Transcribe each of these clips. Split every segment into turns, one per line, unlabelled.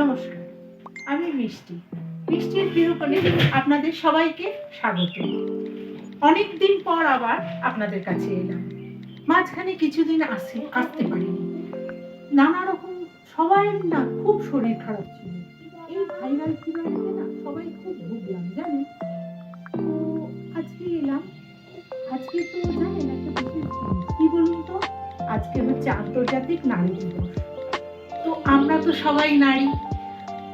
নমস্কার, আমি মিষ্টি। মিষ্টির গৃহকোণে আপনাদের সবাইকে স্বাগত। অনেক দিন পর আবার আপনাদের কাছে এলাম। মাঝখানে কিছুদিন আসে, আসতে পারিনি। নানা রকম সবাই না খুব শরীর খারাপ ছিল। এই ভাইরাল ফিভারেতে না সবাই খুব ভুগলাম, জানেন? তো আজকে এলাম। আজকে তো জানেন একটা কি বলুন তো? আজকে হচ্ছে আন্তর্জাতিক নারী দিবস। আমরা তো সবাই নারী।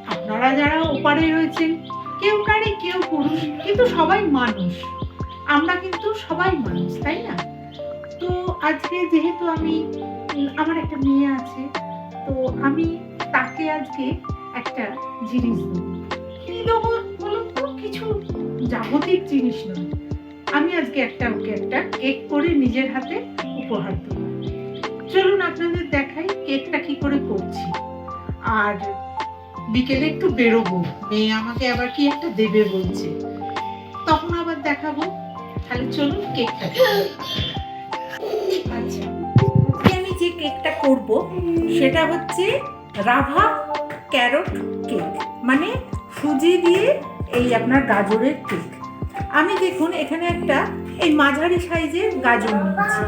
আপনারা যারা ওপারে রয়েছেন, কেউ নারী, কেউ পুরুষ, কিন্তু সবাই মানুষ। আমরা কিন্তু সবাই মানুষ, তাই না? তো আজকে যেহেতু আমি আমার একটা মেয়ে আছে, তো আমি তাকে আজকে একটা জিনিস দেবো। কি বলুন তো? কিছু জাগতিক জিনিস নয় আমি আজকে একটা, ওকে একটা কেক করে নিজের হাতে উপহার দেবো। চলুন আপনাদের দেখাই কেকটা কি করে করছি। আর বিকেলে একটু বেরোবো, মেয়ে আমাকে আবার কি একটা দেবে বলছে। তখন আবার দেখাবো। তাহলে চলুন কেকটা আচ্ছা আমি যে কেকটা করব, সেটা হচ্ছে রাভা ক্যারট কেক। মানে সুজি দিয়ে এই আপনার গাজরের কেক। আমি দেখুন, এখানে একটা এই মাঝারি সাইজের গাজর নিয়েছি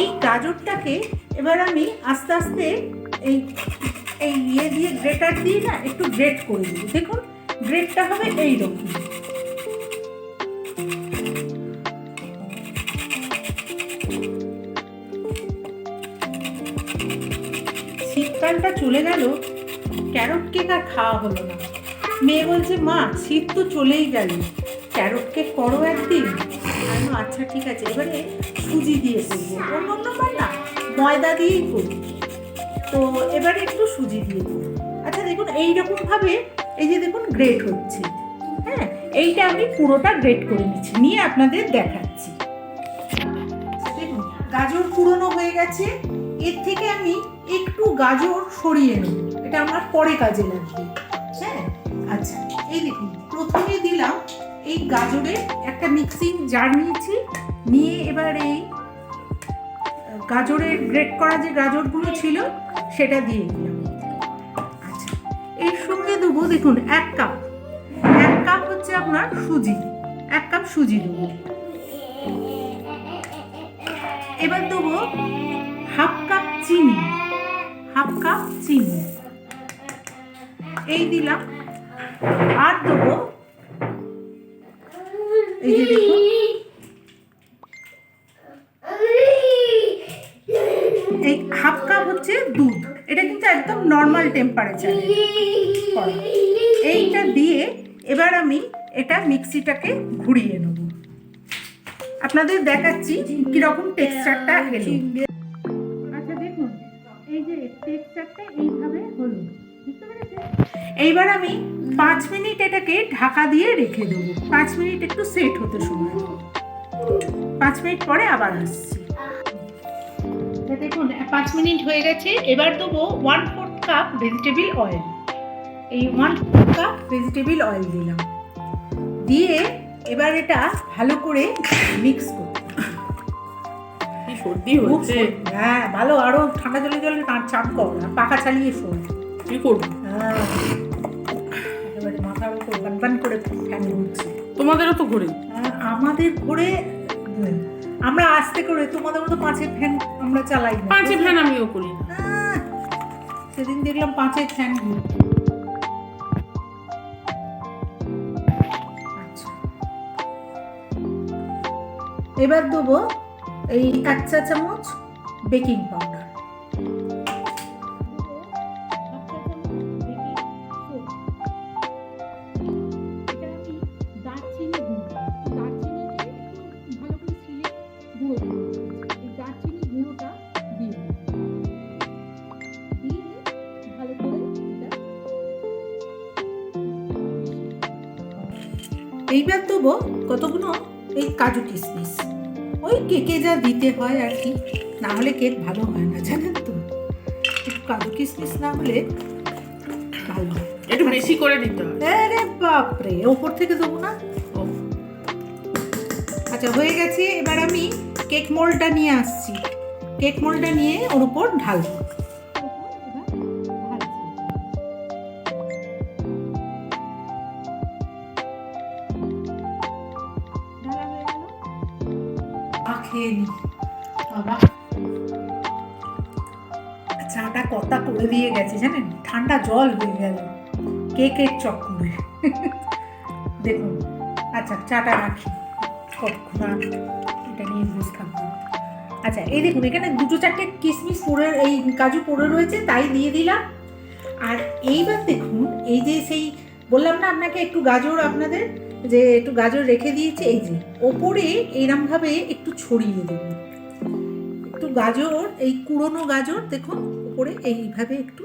এই গাজরটাকে এবার আমি আস্তে আস্তে এই এই ইয়ে দিয়ে গ্রেটার দিয়ে না একটু গ্রেট করে দিই দেখুন, গ্রেটটা হবে এই রকম শীতকালটা চলে গেল, ক্যারট কেক আর খাওয়া হলো না। মেয়ে বলছে, মা, শীত তো চলেই গেল। ক্যারট কেক করো একদিন। আমি আচ্ছা ঠিক আছে, এবারে সুজি দিয়ে করব। অন্য অন্যবার না, ময়দা দিয়েই করি তো এবারে একটু সুজি দিয়ে দিই আচ্ছা দেখুন, এইরকমভাবে এই যে দেখুন গ্রেট হচ্ছে। হ্যাঁ এইটা আমি পুরোটা গ্রেট করে নিচ্ছি, নিয়ে আপনাদের দেখাচ্ছি। দেখুন, গাজর পুরনো হয়ে গেছে, এর থেকে আমি একটু গাজর সরিয়ে নেব। এটা আমার পরে কাজে লাগবে। হ্যাঁ আচ্ছা এই দেখুন, প্রথমে দিলাম এই গাজরের একটা মিক্সিং জার নিয়েছি। নিয়ে এবার এই গাজরের গ্রেট করা যে গাজরগুলো ছিল, সেটা দিয়ে দিলাম। আচ্ছা এর সঙ্গে দেবো দেখুন, এক কাপ এক কাপ হচ্ছে আপনার সুজি। এক কাপ সুজি দেবো। এবার দেবো হাফ কাপ চিনি। হাফ কাপ চিনি। এই দিলাম। আর দেবো এই যে দেখুন এই হাফ কাপ হচ্ছে দুধ। এটা কিন্তু একদম নর্মাল টেম্পারেচারে এইটা দিয়ে এবার আমি এটা মিক্সিটাকে ঘুরিয়ে নেব। আপনাদের দেখাচ্ছি কীরকম টেক্সচারটা এলো। আচ্ছা দেখুন এই যে টেক্সচারটা এইভাবে হলো। বুঝতে পেরেছেন? এইবার আমি পাঁচ মিনিট এটাকে ঢাকা দিয়ে রেখে দেবো। পাঁচ মিনিট একটু সেট হতে সময় দেবো। পাঁচ মিনিট পরে আবার আসছি। এটা দেখুন পাঁচ মিনিট হয়ে গেছে। এবার দেবো one fourth cup vegetable oil এই one fourth cup vegetable oil দিলাম। দিয়ে এবার এটা ভালো করে মিক্স করতে
কি সর্দি হচ্ছে।
হ্যাঁ ভালো আরও ঠান্ডা জলে জলে চাপ কর না পাখা চালিয়ে শোন
কি করব?
হ্যাঁ। বান করে ফ্যান ঘুরছে
তোমাদেরও তো ঘুরে
আমাদের ঘরে আমরা আস্তে করে তোমাদের মতো পাঁচের ফ্যান আমরা চালাই না
পাঁচে ফ্যান আমিও করি না।
সেদিন দেখলাম পাঁচের ফ্যান ঘুরছে আচ্ছা। এবার দেবো এই এক চা চামচ বেকিং পাউডার। এইবার দেবো কতগুলো? এই কাজু কিশমিশ ওই কেকে যা দিতে হয় আর কি না হলে কেক ভালো হয় না জানেন তো? একটু কাজু কিশমিশ না হলে ভালো হয়।
একটু বেশি করে দিতে হবে
আরে বাপরে ওপর থেকে দেবো না? আচ্ছা হয়ে গেছে এবার আমি কেক মোল্ডটা নিয়ে আসছি। কেক মোল্ডটা নিয়ে ওর উপর ঢালবো। খেয়ে নি। বাবা। চাটা কতা করে দিয়ে গেছে জানেন? ঠান্ডা জল হয়ে গেল। কেকের চক্করে। দেখুন। আচ্ছা চাটা রাখি। কতক্ষণ এটা নিয়ে বসে আচ্ছা এই দেখুন, এখানে দুটো চারটে কিশমিশ পড়ে, এই কাজু পড়ে রয়েছে, তাই দিয়ে দিলাম। আর এইবার দেখুন, এই যে সেই, বললাম না আপনাকে একটু গাজর আপনাদের? যে একটু গাজর রেখে দিয়েছি এই যে ওপরে এইরমভাবে একটু ছড়িয়ে দেব। একটু গাজর এই কুড়োনো গাজর দেখুন ওপরে এইভাবে একটু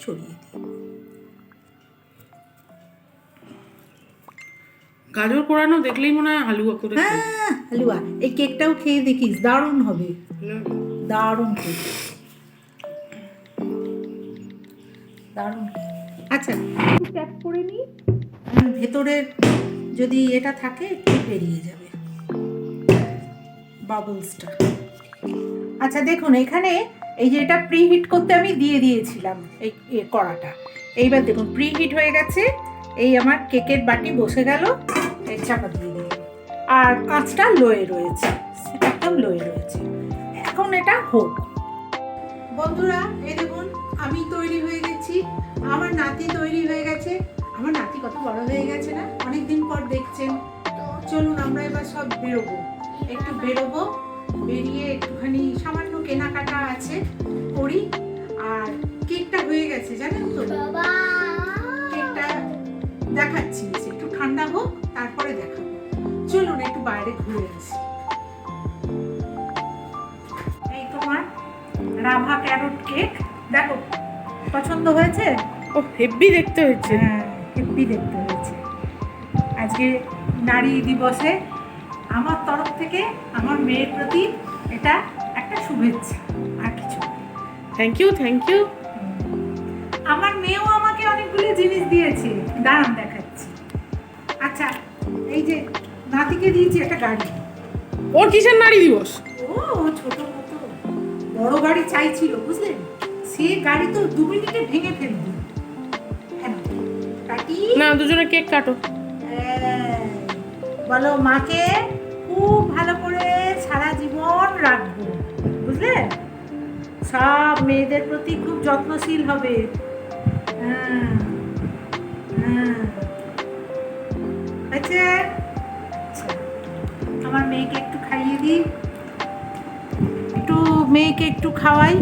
ছড়িয়ে দিই।
গাজর পোড়ানো দেখলেই মনে হয় হালুয়া করে
হ্যাঁ হালুয়া। এই কেকটাও খেয়ে দেখিস দারুণ হবে। দারুণ কেক দারুণ। আচ্ছা ট্যাপ করে নিই। ভেতরের যদি এটা থাকে একটু বেরিয়ে যাবে? বাবলসটা আচ্ছা দেখুন, এখানে এই যে এটা প্রিহিট করতে আমি দিয়ে দিয়েছিলাম এই কড়াটা। এইবার দেখুন প্রিহিট হয়ে গেছে, এই আমার কেকের বাটি বসে গেল, এই চাপা দিয়ে দিই আর কাঁচটা লোয়ে রয়েছে একদম লোয়ে রয়েছে। এখন এটা হোক। বন্ধুরা, এই দেখুন, আমি তৈরি হয়ে গেছি, আমার নাতি তৈরি হয়ে গেছে। আমার নাতি কত বড় হয়ে গেছে না? অনেকদিন পর দেখছেন। চলুন আমরা এবার সব বেরোবো। একটু বেরোবো বেরিয়ে একটুখানি সামান্য কেনাকাটা আছে করি। আর কেকটা হয়ে গেছে জানেন তো? কেকটা দেখাচ্ছি একটু ঠান্ডা হোক তারপরে দেখাবো। চলুন একটু বাইরে ঘুরে আসি। এই তোমার রাভা ক্যারট কেক। দেখো পছন্দ হয়েছে?
ও হেভি দেখতে হয়েছে।
হ্যাঁ। হেব্বি দেখতে হয়েছে। আজকে নারী দিবসে আমার তরফ থেকে আমার মেয়ের প্রতি এটা একটা শুভেচ্ছা আর কিছু।
থ্যাংক ইউ থ্যাংক ইউ
আমার মেয়েও আমাকে অনেকগুলো জিনিস দিয়েছে। দাঁড়ান দেখাচ্ছি। আচ্ছা এই যে নাতিকে দিয়েছি একটা গাড়ি।
ওর কিসের নারী দিবস?
ও ছোট মতো। বড় গাড়ি চাইছিল বুঝলেন? সে গাড়ি তো দু মিনিটে ভেঙে ফেলবে।
না দুজনে কেক কাটো।
এই, বলো মাকে খুব ভালো করে সারা জীবন রাখব বুঝলে? সব মেয়েদের প্রতি খুব যত্নশীল হবে। হ্যাঁ হ্যাঁ। আচ্ছা আমার মেয়েকে একটু খাইয়ে দিই। একটু মেয়েকে একটু খাওয়াই।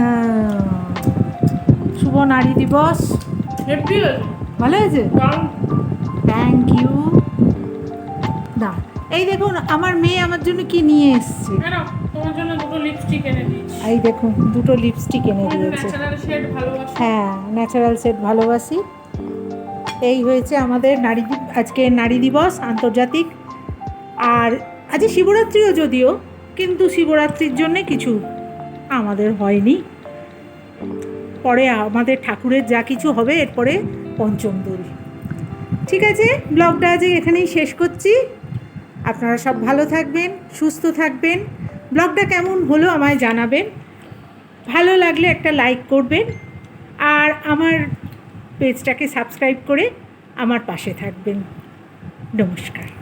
আহ, শুভ নারী দিবস। ভালো হয়েছে? থ্যাংক ইউ না এই দেখুন আমার মেয়ে আমার জন্য কি নিয়ে এসছে?
এই তোমার জন্য দুটো লিপস্টিক এনে দিয়েছি।
এই দেখুন দুটো লিপস্টিক এনে দিয়েছে। হ্যাঁ ন্যাচারাল সেট ভালোবাসি। এই হয়েছে আমাদের নারী আজকে নারী দিবস আন্তর্জাতিক। আর আজ শিবরাত্রিও যদিও কিন্তু শিবরাত্রির জন্যে কিছু আমাদের হয়নি। পরে আমাদের ঠাকুরের যা কিছু হবে এরপরে পঞ্চম দোল। ঠিক আছে, ব্লগটা আজ এখানেই শেষ করছি। আপনারা সব ভালো থাকবেন, সুস্থ থাকবেন। ব্লগটা কেমন হলো আমায় জানাবেন। ভালো লাগলে একটা লাইক করবেন আর আমার পেজটাকে সাবস্ক্রাইব করে আমার পাশে থাকবেন। নমস্কার।